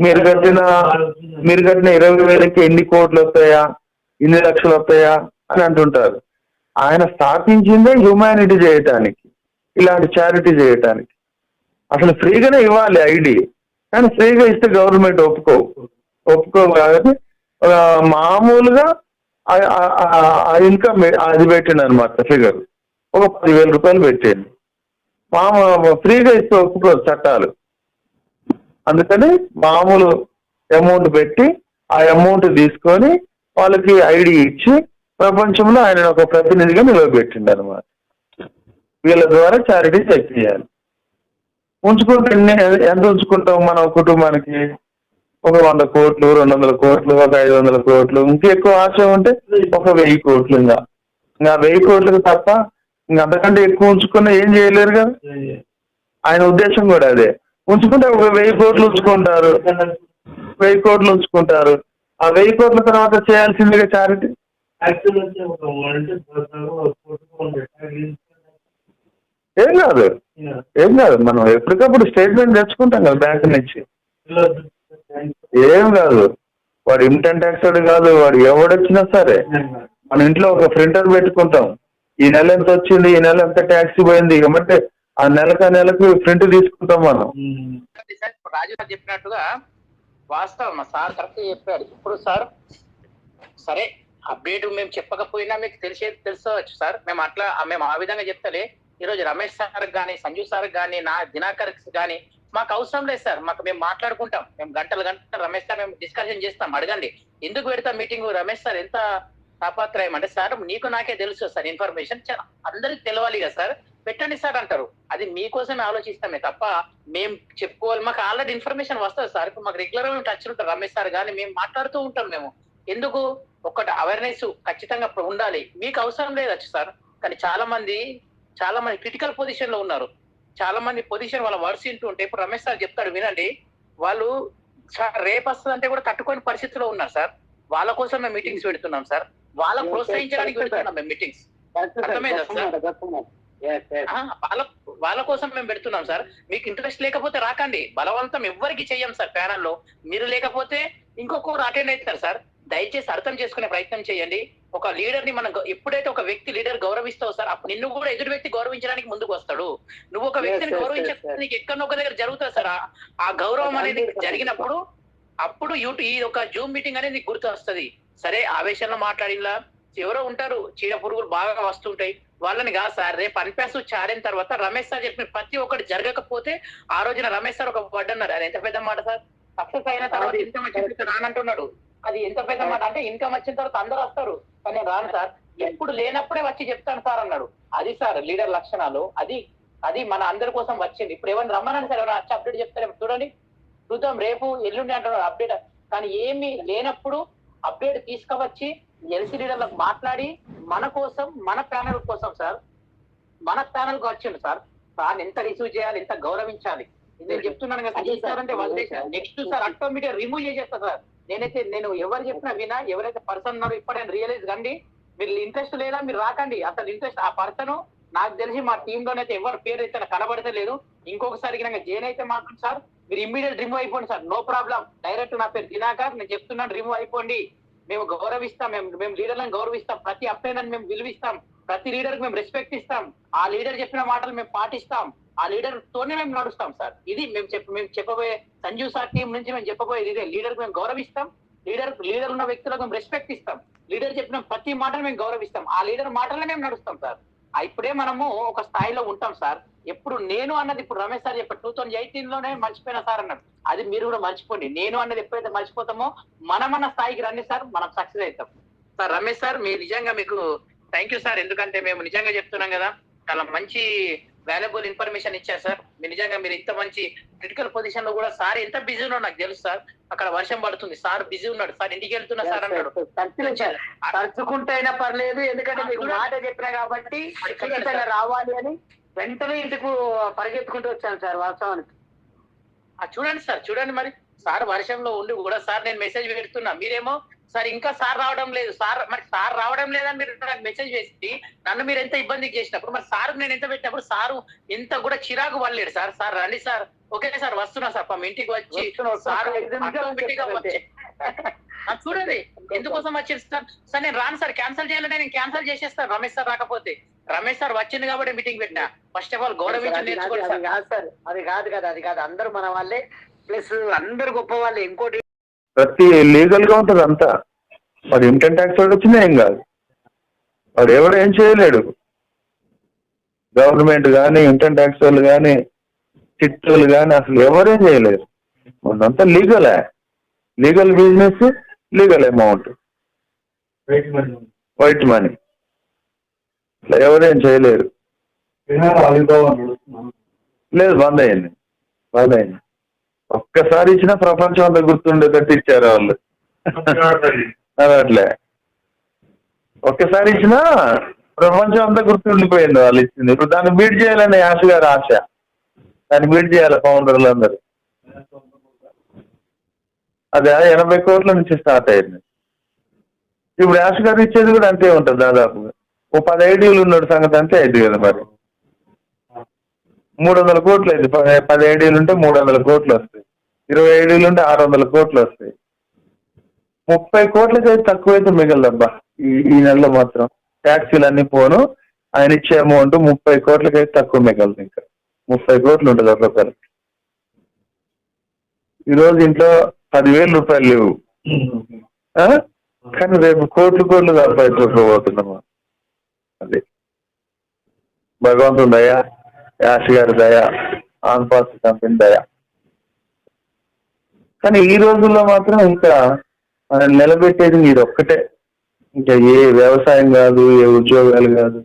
మీరు కట్టిన మీరు కట్టిన ఇరవై వేలకి ఎన్ని కోట్లు వస్తాయా? ఎన్ని లక్షలు వస్తాయా? అని అంటుంటారు. ఆయన స్థాపించిందే హ్యూమానిటీ చేయటానికి ఇలాంటి చారిటీ చేయటానికి. అసలు ఫ్రీగానే ఇవ్వాలి ఐడి. కానీ ఫ్రీగా ఇస్తే గవర్నమెంట్ ఒప్పుకో ఒప్పుకో కాబట్టి మామూలుగా ఆ- ఇన్కమ్ అది పెట్టిండు అనమాట ఫిగర్ ఒక పదివేల రూపాయలు పెట్టింది మామూలు ఫ్రీగా ఇస్తే ఒప్పుకోరు చట్టాలు. అందుకని మామూలు అమౌంట్ పెట్టి ఆ అమౌంట్ తీసుకొని వాళ్ళకి ఐడి ఇచ్చి ప్రపంచంలో ఆయన ఒక ప్రతినిధిగా నిలవబెట్టిండు అనమాట వీళ్ళ ద్వారా చారిటీ చెక్ చేయాలి. ఉంచుకుంటే ఎంత ఉంచుకుంటాం మన కుటుంబానికి? ఒక వంద కోట్లు రెండు వందల కోట్లు ఒక ఐదు వందల కోట్లు. ఇంకెక్కువ ఆశ ఉంటే ఒక వెయ్యి కోట్లు ఇంకా. ఇంకా వెయ్యి కోట్లకు తప్ప ఇంకా అంతకంటే ఎక్కువ ఉంచుకున్నా ఏం చేయలేరు కదా? ఆయన ఉద్దేశం కూడా అదే. ఉంచుకుంటే ఒక వెయ్యి కోట్లు ఉంచుకుంటారు. వెయ్యి కోట్లు ఉంచుకుంటారు. ఆ వెయ్యి కోట్ల తర్వాత చేయాల్సిందిగా చారిటీ ఏం కాదు. ఏం కాదు. మనం ఎప్పటికప్పుడు స్టేట్మెంట్ తెచ్చుకుంటాం కదా బ్యాంక్ నుంచి. ఏం కాదు. వాడు ఇన్కమ్ ట్యాక్స్ వాడు కాదు. వాడు ఎవడొచ్చినా సరే మన ఇంట్లో ఒక ప్రింటర్ పెట్టుకుంటాం. ఈ నెల ఎంత వచ్చింది? ఈ నెల ఎంత ట్యాక్సీ పోయింది? ఏమంటే ఆ నెలకు ఆ నెలకు ప్రింట్ తీసుకుంటాం మనం. రాజు గారు చెప్పినట్టుగా వాస్తవం సార్ కరెక్ట్ చెప్పాడు. ఇప్పుడు సార్ సరే అప్డేట్ మేము చెప్పకపోయినా మీకు తెలిసేది తెలుసుకోవచ్చు సార్. మేము అట్లా మేము ఆ విధంగా చెప్తలే. ఈరోజు రమేష్ సార్ కానీ సంజు సార్ కానీ నా దినాకర్ కానీ మాకు అవసరం లేదు సార్. మాకు మేము మాట్లాడుకుంటాం. మేము గంటలు గంటలు రమేష్ సార్ మేము డిస్కషన్ చేస్తాం. అడగండి. ఎందుకు పెడతాం మీటింగ్? రమేష్ సార్ ఎంత తాపత్రయం అంటే సార్ నీకు నాకే తెలుసు సార్ ఇన్ఫర్మేషన్. చాలా అందరికి తెలవాలి కదా సార్. పెట్టండి సార్ అంటారు. అది మీకోసమే ఆలోచిస్తామే తప్ప మేము చెప్పుకోవాలి. మాకు ఆల్రెడీ ఇన్ఫర్మేషన్ వస్తుంది సార్. ఇప్పుడు మాకు రెగ్యులర్ మేము టచ్ ఉంటారు రమేష్ సార్ కానీ మేము మాట్లాడుతూ ఉంటాం మేము. ఎందుకు? ఒకటి అవేర్నెస్ ఖచ్చితంగా ఇప్పుడు ఉండాలి. మీకు అవసరం లేదు సార్. కానీ చాలా మంది చాలా మంది క్రిటికల్ పొజిషన్లో ఉన్నారు. చాలా మంది పొజిషన్ వాళ్ళ వర్డ్స్ ఉంటే ఇప్పుడు రమేష్ సార్ చెప్తాడు వినండి వాళ్ళు సార్ రేపు వస్తుందంటే కూడా తట్టుకోని పరిస్థితిలో ఉన్నారు సార్. వాళ్ళ కోసం మేము మీటింగ్స్ పెడుతున్నాం సార్. వాళ్ళ ప్రోత్సహించడానికి పెడుతున్నాం మేము మీటింగ్స్ అర్థమైందా సార్? వాళ్ళ వాళ్ళ కోసం మేము పెడుతున్నాం సార్. మీకు ఇంట్రెస్ట్ లేకపోతే రాకండి. బలవంతం ఎవ్వరికి చెయ్యం సార్ ప్యానల్లో మీరు లేకపోతే ఇంకొకరు అటెండ్ అవుతారు సార్. దయచేసి అర్థం చేసుకునే ప్రయత్నం చేయండి. ఒక లీడర్ని మనం ఎప్పుడైతే ఒక వ్యక్తి లీడర్ గౌరవిస్తావు సార్ అప్పుడు నిన్ను కూడా ఎదురు వ్యక్తి గౌరవించడానికి ముందుకు వస్తాడు. నువ్వు ఒక వ్యక్తిని గౌరవించే yes. నీకు ఎక్కడో ఒక దగ్గర జరుగుతుంది సార్. ఆ- గౌరవం అనేది జరిగినప్పుడు అప్పుడు యూట్యూబ్ ఈ ఒక జూమ్ మీటింగ్ అనేది గుర్తు వస్తుంది సరే ఆవేశంలో మాట్లాడిలా? ఎవరో ఉంటారు. చీడ పురుగులు బాగా వస్తుంటాయి. వాళ్ళని కాదు సార్ రేపు అన్పాసు చారిన తర్వాత రమేష్ సార్ చెప్పిన ప్రతి ఒక్కటి జరగకపోతే ఆ రోజున రమేష్ సార్ ఒక వర్డ్ అన్నారు అది ఎంత పెద్ద మాట సార్? సక్సెస్ అయిన తర్వాత ఇన్కమ్ వచ్చిన రానంటున్నాడు. అది ఎంత పెద్ద మాట అంటే ఇన్కమ్ వచ్చిన తర్వాత అందరూ వస్తారు. కానీ రాను సార్. ఎప్పుడు లేనప్పుడే వచ్చి చెప్తాను సార్ అన్నాడు. అది సార్ లీడర్ లక్షణాలు. అది అది మన అందరి కోసం వచ్చింది. ఇప్పుడు ఎవరిని రమ్మనండి సార్ ఎవరైనా వచ్చి అప్డేట్ చెప్తారు చూడండి. చూద్దాం రేపు ఎల్లుండి అంటున్నారు అప్డేట్. కానీ ఏమి లేనప్పుడు అప్డేట్ తీసుకువచ్చి ఎల్సీ లీడర్లకు మాట్లాడి మన కోసం మన ప్యానల్ కోసం సార్ మన ప్యానల్కు వచ్చిండు సార్. సార్ ఎంత రిసీవ్ చేయాలి ఎంత గౌరవించాలి? నేను చెప్తున్నాను కదా చేస్తారంటే వదిలేసారు నెక్స్ట్ సార్ ఆటోమేటిక్ రిమూవ్ చేసేస్తా సార్. నేనైతే నేను ఎవరు చెప్పినా వినా ఎవరైతే పర్సన్ ఉన్నారో ఇప్పుడే రియలైజ్ కండి మీరు ఇంట్రెస్ట్ లేదా మీరు రాకండి. అసలు ఇంట్రెస్ట్ ఆ పర్సన్ నాకు తెలిసి మా టీమ్ లోనైతే ఎవరి పేరు అయితే కనబడతలేదు. ఇంకొకసారి జైన్ అయితే మాత్రం సార్ మీరు ఇమ్మీడియట్ రిమూవ్ అయిపోండి సార్. నో ప్రాబ్లం డైరెక్ట్ నా పేరు దినాకర్ నేను చెప్తున్నాను రిమూవ్ అయిపోండి. మేము గౌరవిస్తాం మేము మేము లీడర్లను గౌరవిస్తాం. ప్రతి అప్లైనర్ మేము విలువిస్తాం. ప్రతి లీడర్కి మేము రెస్పెక్ట్ ఇస్తాం. ఆ లీడర్ చెప్పిన మాటలు మేము పాటిస్తాం. ఆ లీడర్ తోనే మేము నడుస్తాం సార్. ఇది మేము చెప్ప మేము చెప్పబోయే సంజు సార్ టీం నుంచి మేము చెప్పబోయేది ఇదే. లీడర్ మేము గౌరవిస్తాం. లీడర్ లీడర్ ఉన్న వ్యక్తులకు మేము రెస్పెక్ట్ ఇస్తాం. లీడర్ చెప్పిన ప్రతి మాటను మేము గౌరవిస్తాం. ఆ లీడర్ మాటలనే మేము నడుస్తాం సార్. ఇప్పుడే మనము ఒక స్థాయిలో ఉంటాం సార్. ఎప్పుడు నేను అన్నది ఇప్పుడు రమేష్ సార్ చెప్పారు. టూ థౌసండ్ ఎయిటీన్లోనే మర్చిపోయిన సార్ అన్నాడు. అది మీరు కూడా మర్చిపోండి. నేను అన్నది ఎప్పుడైతే మర్చిపోతామో మనమన్న స్థాయికి రండి సార్ మనం సక్సెస్ అవుతాం. సార్ రమేష్ సార్ మీరు నిజంగా మీకు థ్యాంక్ యూ సార్. ఎందుకంటే మేము నిజంగా చెప్తున్నాం కదా చాలా మంచి వాల్యుబుల్ ఇన్ఫర్మేషన్ ఇచ్చారు సార్ మీరు నిజంగా మీరు ఇంత మంచి క్రిటికల్ పొజిషన్లో కూడా సార్ ఎంత బిజీ ఉన్నాడు నాకు తెలుసు సార్ అక్కడ వర్షం పడుతుంది. సార్ బిజీ ఉన్నాడు. సార్ ఇంటికి వెళ్తున్నా సార్ అన్నాడు. తలుచుకుంటే అయినా పర్లేదు ఎందుకంటే మీకు మాట చెప్పినా కాబట్టి ఖచ్చితంగా రావాలి అని వెంటనే ఇంటికి పరిగెత్తుకుంటూ వచ్చాను సార్ వాస్తవానికి. ఆ, చూడండి సార్ చూడండి మరి. సార్ వర్షంలో ఉండి కూడా సార్ నేను మెసేజ్ పెడుతున్నా. మీరేమో సార్ ఇంకా సార్ రావడం లేదు. సార్ మరి సార్ రావడం లేదని మీరు నాకు మెసేజ్ వేసి నన్ను మీరు ఎంత ఇబ్బంది చేసినప్పుడు మరి సార్ నేను ఎంత పెట్టినప్పుడు సారు ఎంత కూడా చిరాకు పడలేడు సార్. సార్ రండి సార్. ఓకే సార్ వస్తున్నా సార్. పాపం ఇంటికి వచ్చి. సార్. వచ్చి చూడండి ఎందుకోసం వచ్చింది సార్? సార్ నేను రాను సార్. క్యాన్సిల్ చేయాలంటే నేను క్యాన్సిల్ చేసేస్తాను రమేష్ సార్ రాకపోతే. రమేష్ సార్ వచ్చింది కాబట్టి మీటింగ్ పెట్టినా. ఫస్ట్ ఆఫ్ ఆల్ గౌరవించి నేర్చుకోండి సార్. అది కాదు కదా అది కాదు. అందరూ మన వాళ్ళే. ప్లస్ అందరు గొప్ప వాళ్ళే ఇంకోటి ప్రతి లీగల్గా ఉంటది అంతా. వాడు ఇన్కమ్ ట్యాక్స్ వాడు వచ్చినా ఏం కాదు. వాడు ఎవడు ఏం చేయలేడు. గవర్నమెంట్ కానీ ఇన్కమ్ ట్యాక్స్ వాళ్ళు కానీ చిట్టులు కానీ అసలు ఎవరేం చేయలేరు. మొన్నంతా లీగలే legal business legal amount white money అట్లా ఎవరేం చేయలేరు. లేదు బంద్ అయింది. బంద్ అయింది. ఒక్కసారి ఇచ్చిన ప్రపంచం అంతా గుర్తుండేటట్టు ఇచ్చారు వాళ్ళు. అట్లే. ఒక్కసారి ఇచ్చినా ప్రపంచం అంతా గుర్తుండిపోయింది వాళ్ళు ఇచ్చింది. ఇప్పుడు దాన్ని బీట్ చేయాలని ఆశ గారు ఆశ. దాన్ని బీట్ చేయాలి ఫౌండర్లు అందరు. అదే ఎనభై కోట్ల నుంచి స్టార్ట్ అయింది. ఇప్పుడు యాష్ గారు ఇచ్చేది కూడా అంతే ఉంటుంది దాదాపుగా ఓ పది ఐడియాలు ఉన్నాడు సంగతి అంతే అయింది కదా మరి. మూడు వందల కోట్లు అయింది. పది పది ఐడియాలు ఉంటే మూడు వందల కోట్లు వస్తాయి. ఇరవై ఐడియాలు ఉంటే ఆరు వందల కోట్లు వస్తాయి. ముప్పై కోట్లకి అయితే తక్కువైతే మిగలదబ్బా ఈ ఈ నెలలో మాత్రం. ట్యాక్సీలు అన్ని పోను ఆయన ఇచ్చే అమౌంట్ ముప్పై కోట్లకి అయితే తక్కువ మిగలదు ఇంకా. ముప్పై కోట్లు ఉంటుంది ఒక్కొక్కరికి ఈరోజు ఇంట్లో పదివేల రూపాయలు లేవు. కానీ రేపు కోట్లు కోట్లు సంపాదించుకోబోతున్నాము అది. భగవంతుని దయ యాష్ గారి దయ ఆన్పాస్ కంపెనీ దయ. కానీ ఈ రోజుల్లో మాత్రం ఇంకా నిలబెట్టేది మీరు ఒక్కటే ఇంకా ఏ వ్యవసాయం కాదు ఏ ఉద్యోగాలు కాదు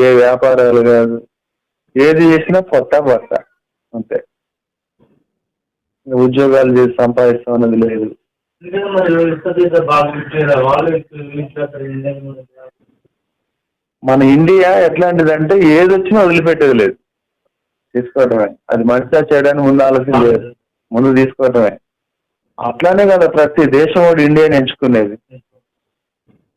ఏ వ్యాపారాలు కాదు ఏది చేసినా పొట్ట పొట్ట అంతే. ఉద్యోగాలు చేసి సంపాదిస్తాం అన్నది లేదు. మన ఇండియా ఎట్లాంటిదంటే ఏది వచ్చినా వదిలిపెట్టేది లేదు. తీసుకోవటమే. అది మంచిగా చేయడానికి ముందు ఆలోచన లేదు. ముందు తీసుకోవటమే. అట్లానే కదా ప్రతి దేశం వాడు ఇండియాని ఎంచుకునేది.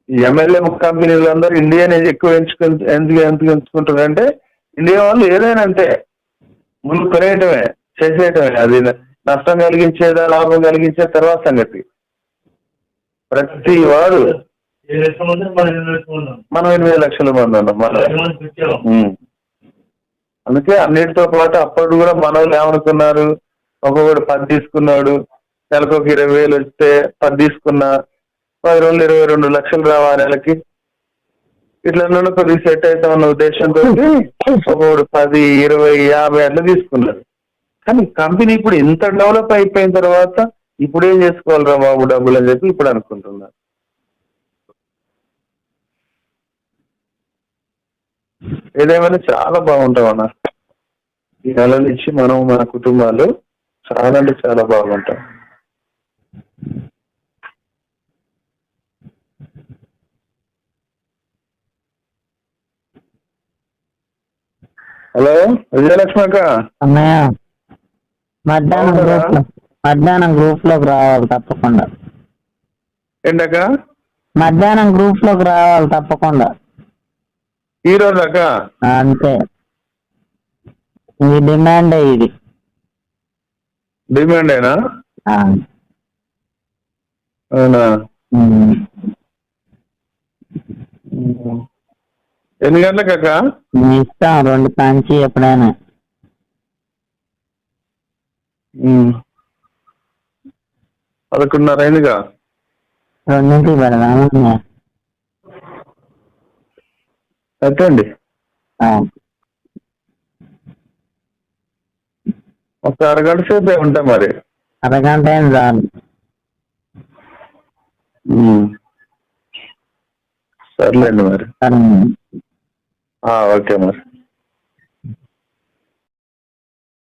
ఈ ఎమ్మెల్యే కంపెనీలు అందరూ ఇండియాని ఎక్కువ ఎంచుకు ఎందుకు ఎందుకు ఎంచుకుంటారంటే ఇండియా వాళ్ళు ఏదైనా అంతే. ముందు కొనేయటమే చేసేయటమే. అది నష్టం కలిగించేదా లాభం కలిగించే తర్వాత సంగతి. ప్రతి వాడు మనం ఎనిమిది లక్షల మంది ఉన్నాం మనం. అందుకే అన్నిటితో పాటు అప్పుడు కూడా మనోళ్ళు ఏమనుకున్నారు? ఒక్కొక్కడు పది తీసుకున్నాడు నెలకు ఒక ఇరవై వేలు వస్తే పది తీసుకున్నా పది రోజులు ఇరవై రెండు లక్షలు రావా నెలకి. ఇట్లా నన్ను కొద్దిగా సెట్ అవుతామన్న ఉద్దేశంతో ఒకడు పది ఇరవై యాభై అట్లా తీసుకున్నారు కానీ కంపెనీ ఇప్పుడు ఇంత డెవలప్ అయిపోయిన తర్వాత ఇప్పుడు ఏం చేసుకోవాలిరా బాబు డబ్బులు అని చెప్పి ఇప్పుడు అనుకుంటున్నారు ఏదేమైనా చాలా బాగుంటాం అన్న. ఈ నెల నుంచి మనం మన కుటుంబాలు చాలా అంటే చాలా బాగుంటాం హలో విజయలక్ష్మి అక్క అన్నయ్య మధ్యాహ్నం? గ్రూప్లో మధ్యాహ్నం గ్రూప్లోకి రావాలి తప్పకుండా. ఏంటక్క? మధ్యాహ్నం గ్రూప్లోకి రావాలి తప్పకుండా. ఈ రోజు అక్క అంతే. ఈ డిమాండే ఇది. డిమాండ్ అయినా అవునా. ఎన్ని గంటలకు అక్క? మీ ఇష్టం రెండు పంచి ఎప్పుడైనా. పదకొండున్నర అయిందిగా? రెండింటికి పెడదామా? పెట్టండి ఒక అరగంట సేపు ఉంటా మరి. అరగంట అయిన చాలు. సర్లేండి మరి. సరే ఓకే మరి